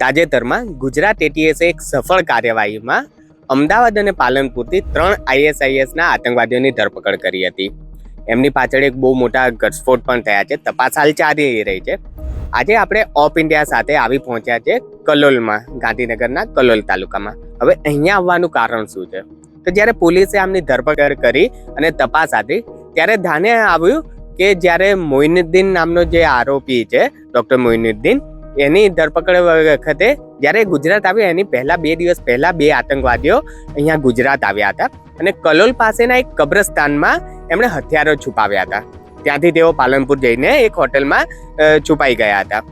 તાજેતરમાં ગુજરાત એટીએસે એક સફળ કાર્યવાહીમાં અમદાવાદ અને પાલનપુરથી ત્રણ આઈએસઆઈએસના આતંકવાદીઓની ધરપકડ કરી હતી. એમની પાછળ એક બહુ મોટા ઘટસ્ફોટ પણ થયા છે. તપાસ હાલ ચાલી રહી છે. આજે આપણે ઓફ ઇન્ડિયા સાથે આવી પહોંચ્યા છે કલોલમાં, ગાંધીનગરના કલોલ તાલુકામાં. હવે અહીંયા આવવાનું કારણ શું છે? તો જ્યારે પોલીસે આમની ધરપકડ કરી અને તપાસ હતી ત્યારે ધ્યાને આવ્યું કે જ્યારે મોઇનુદ્દીન નામનો જે આરોપી છે, ડૉક્ટર મોઇનુદ્દીન એની ધરપકડ વખતે જ્યારે ગુજરાત આવ્યો, એની પહેલાં બે દિવસ પહેલા બે આતંકવાદીઓ અહીંયા ગુજરાત આવ્યા હતા. અને કલોલ પાસેના એક કબ્રસ્તાનમાં એમણે હથિયારો છુપાવ્યા હતા. ત્યાંથી તેઓ પાલનપુર જઈને એક હોટલમાં છુપાઈ ગયા હતા.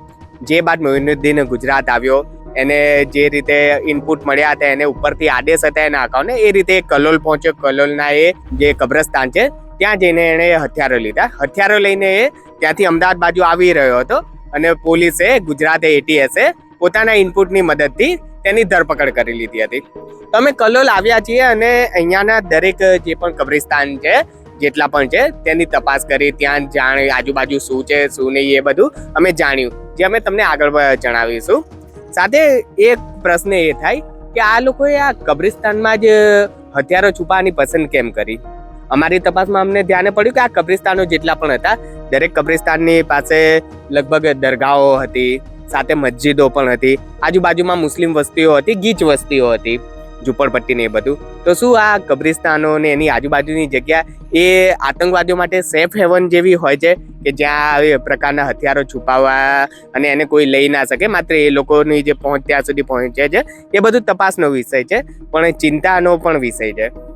જે બાદ મોઇનુદ્દીન ગુજરાત આવ્યો. એને જે રીતે ઇનપુટ મળ્યા હતા, એને ઉપરથી આદેશ હતા એના અકાઉન્ટને, એ રીતે કલોલ પહોંચ્યો. કલોલના એ જે કબ્રસ્તાન છે, ત્યાં જઈને એણે હથિયારો લીધા. હથિયારો લઈને એ ત્યાંથી અમદાવાદ બાજુ આવી રહ્યો હતો. અને પોલીસે ગુજરાત એટીએસે પોતાના ઇનપુટની મદદથી તેની ધરપકડ કરી લીધી હતી. તો અમે કલોલ આવ્યા છીએ અને અહીંયાના દરેક જે પણ કબ્રિસ્તાન છે, જેટલા પણ છે, તેની તપાસ કરી, ત્યાં જાણ આજુબાજુ શું છે, શું નહીં, એ બધું અમે જાણ્યું. જે અમે તમને આગળ જણાવીશું. સાથે એક પ્રશ્ન એ થાય કે આ લોકોએ આ કબ્રિસ્તાનમાં જ હથિયારો છુપાવવાની પસંદ કેમ કરી? અમારી તપાસમાં અમને ધ્યાને પડ્યું કે આ કબ્રિસ્તાનો જેટલા પણ હતા, દરેક કબ્રિસ્તાનની પાસે લગભગ દરગાહો હતી, સાથે મસ્જિદો પણ હતી, આજુબાજુમાં મુસ્લિમ વસ્તીઓ હતી, ગીચ વસ્તીઓ હતી ઝૂંપડપટ્ટી ને એ બધું. તો શું આ કબ્રિસ્તાનો ને એની આજુબાજુની જગ્યા એ આતંકવાદીઓ માટે સેફ હેવન જેવી હોય છે? કે જ્યાં એ પ્રકારના હથિયારો છુપાવવા અને એને કોઈ લઈ ના શકે? માત્ર એ લોકોની જે પહોંચ ત્યાં સુધી પહોંચે છે. એ બધું તપાસનો વિષય છે, પણ ચિંતાનો પણ વિષય છે.